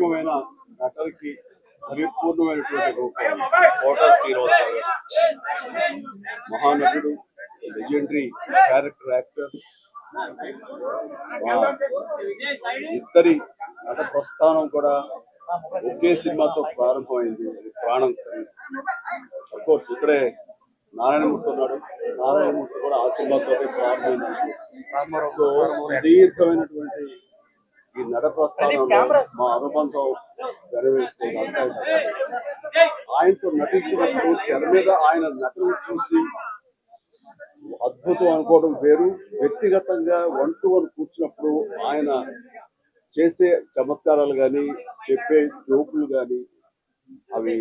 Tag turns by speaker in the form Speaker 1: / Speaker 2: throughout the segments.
Speaker 1: సూక్ష్మమైన నటనకి పరిపూర్ణమైనటువంటి రూపం కోట శ్రీనివాసరావు గారు. మహానటుడు లెజెండరీ క్యారెక్టర్ యాక్టర్. ఇద్దరి నట ప్రస్థానం కూడా ఒకే సినిమాతో ప్రారంభమైంది. ప్రాణం కోర్స్ ఇక్కడే నారాయణమూర్తి ఉన్నాడు. నారాయణమూర్తి కూడా ఆ సినిమాతో ప్రారంభమైంది. సో సుదీర్ఘమైనటువంటి ఈ నట ప్రస్థానంలో మా అనుబంధం నెరవేరుస్తుంది. అంతా. ఆయనతో నటిస్తున్నప్పుడు తెర మీద ఆయన నటన చూసి అద్భుతం అనుకోవడం వేరు. వ్యక్తిగతంగా వన్ టు వన్ కూర్చున్నప్పుడు ఆయన చేసే చమత్కారాలు కానీ చెప్పే జోకులు కానీ అవి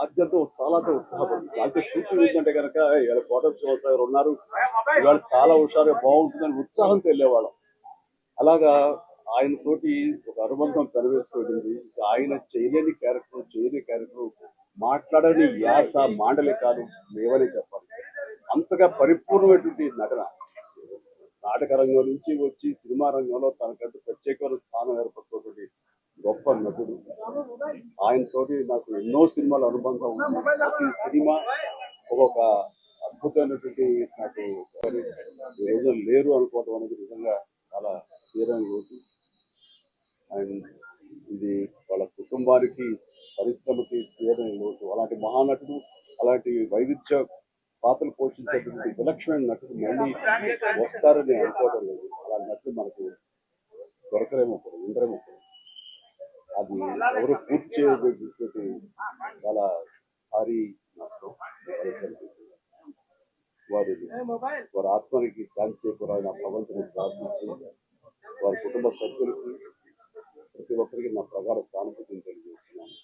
Speaker 1: ఆద్యంతో ఉత్సాహాలతో ఉత్సాహపడుతుంది అంటే షూటింగ్ ఏంటంటే కనుక ఇవాళ కోట శ్రీనివాసరావు గారు ఉన్నారు. ఇవాళ చాలా హుషారుగా బాగుంటుందని ఉత్సాహంతో వెళ్ళేవాళ్ళం. అలాగా ఆయన తోటి ఒక అనుబంధం కనివేసుకోవడింది ఆయన చేయలేని క్యారెక్టర్ చేయని క్యారెక్టర్ మాట్లాడని యాస మాండలికాలు లేవని చెప్పాలి. అంతగా పరిపూర్ణమైనటువంటి నటన. నాటక రంగం నుంచి వచ్చి సినిమా రంగంలో తనకంటూ ప్రత్యేకమైన స్థానం ఏర్పడుతున్నటువంటి గొప్ప నటుడు. ఆయనతోటి నాకు ఎన్నో సినిమాల అనుబంధం ఉంది. ప్రతి సినిమా ఒక్కొక్క అద్భుతమైనటువంటి నాకు ఈ లేరు అనుకోవడం అనేది నిజంగా చాలా తీరని రోజు. అండ్ ఇది వాళ్ళ కుటుంబానికి పరిశ్రమకి తీరని లోటు. అలాంటి మహానటుడు అలాంటి వైవిధ్య పాత్రలు పోషించేటువంటి విలక్షణమైన నటుడు మళ్ళీ వస్తారని అనుకోవడం లేదు. అలాంటి నటుడు మనకు దొరకరేమో కూడా ఉండరేమో అది ఎవరు పూర్తి చేయబోయేటువంటి చాలా భారీ నష్టం. వారి వారి ఆత్మనికి శాంతి చేకూరాలని ఆ భగవంతుని ప్రార్థిస్తూ వారి కుటుంబ సభ్యులకి జరిగిన ప్రగాఢ సానుభూతిని తెలియజేస్తున్నాను